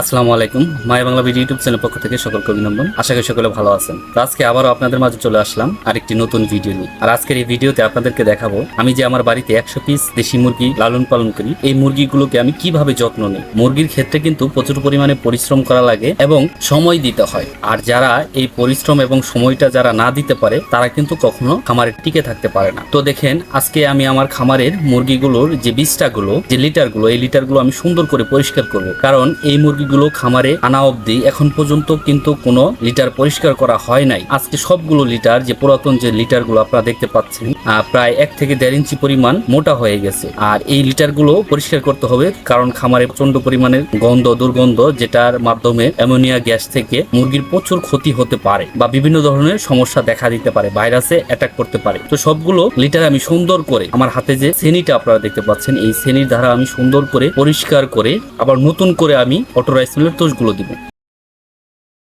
আসসালামু আলাইকুম। My Bangla video YouTube channel পক্ষ থেকে সকলকে অভিনন্দন। আশা করি সকলে ভালো আছেন। তো আজকে আবারও আপনাদের মাঝে চলে আসলাম আরেকটি নতুন ভিডিও নিয়ে। আর আজকের এই ভিডিওতে আপনাদেরকে দেখাবো, আমি যে আমার বাড়িতে একশো পিস দেশি মুরগি লালন পালন করি, এই মুরগিগুলোকে আমি কীভাবে যত্ন নিই? মুরগির ক্ষেত্রে কিন্তু প্রচুর পরিমাণে পরিশ্রম করা লাগে এবং সময় দিতে হয়। আর যারা এই পরিশ্রম এবং সময়টা যারা না দিতে পারে, তারা কিন্তু কখনো খামারে টিকে থাকতে পারে না। তো দেখেন, আজকে আমি আমার খামারের মুরগিগুলোর যে বিষটাগুলো যে লিটারগুলো, এই লিটারগুলো আমি সুন্দর করে পরিষ্কার করব। কারণ এই মুরগিগুলো খামারে আনা অবধি এখন পর্যন্ত কিন্তু কোনো লিটার পরিষ্কার করা হয় নাই। আজকে সবগুলো লিটার, যে পুরাতন যে লিটারগুলো আপনারা দেখতে পাচ্ছেন প্রায় এক থেকে দেড় ইঞ্চি পরিমাণ মোটা হয়ে গেছে। আর এই লিটারগুলো পরিষ্কার করতে হবে কারণ খামারে প্রচণ্ড পরিমাণের গন্ধ, দুর্গন্ধ, যেটার মাধ্যমে অ্যামোনিয়া গ্যাস থেকে মুরগির প্রচুর ক্ষতি হতে পারে বা বিভিন্ন ধরনের সমস্যা দেখা দিতে পারে, ভাইরাসে অ্যাটাক করতে পারে। তো সবগুলো লিটার আমি সুন্দর করে আমার হাতে যে শ্রেণীটা আপনারা দেখতে পাচ্ছেন, এই শ্রেণির দ্বারা আমি সুন্দর করে পরিষ্কার করে আবার নতুন করে আমি অটোরাইসমেলের তোষগুলো দিব।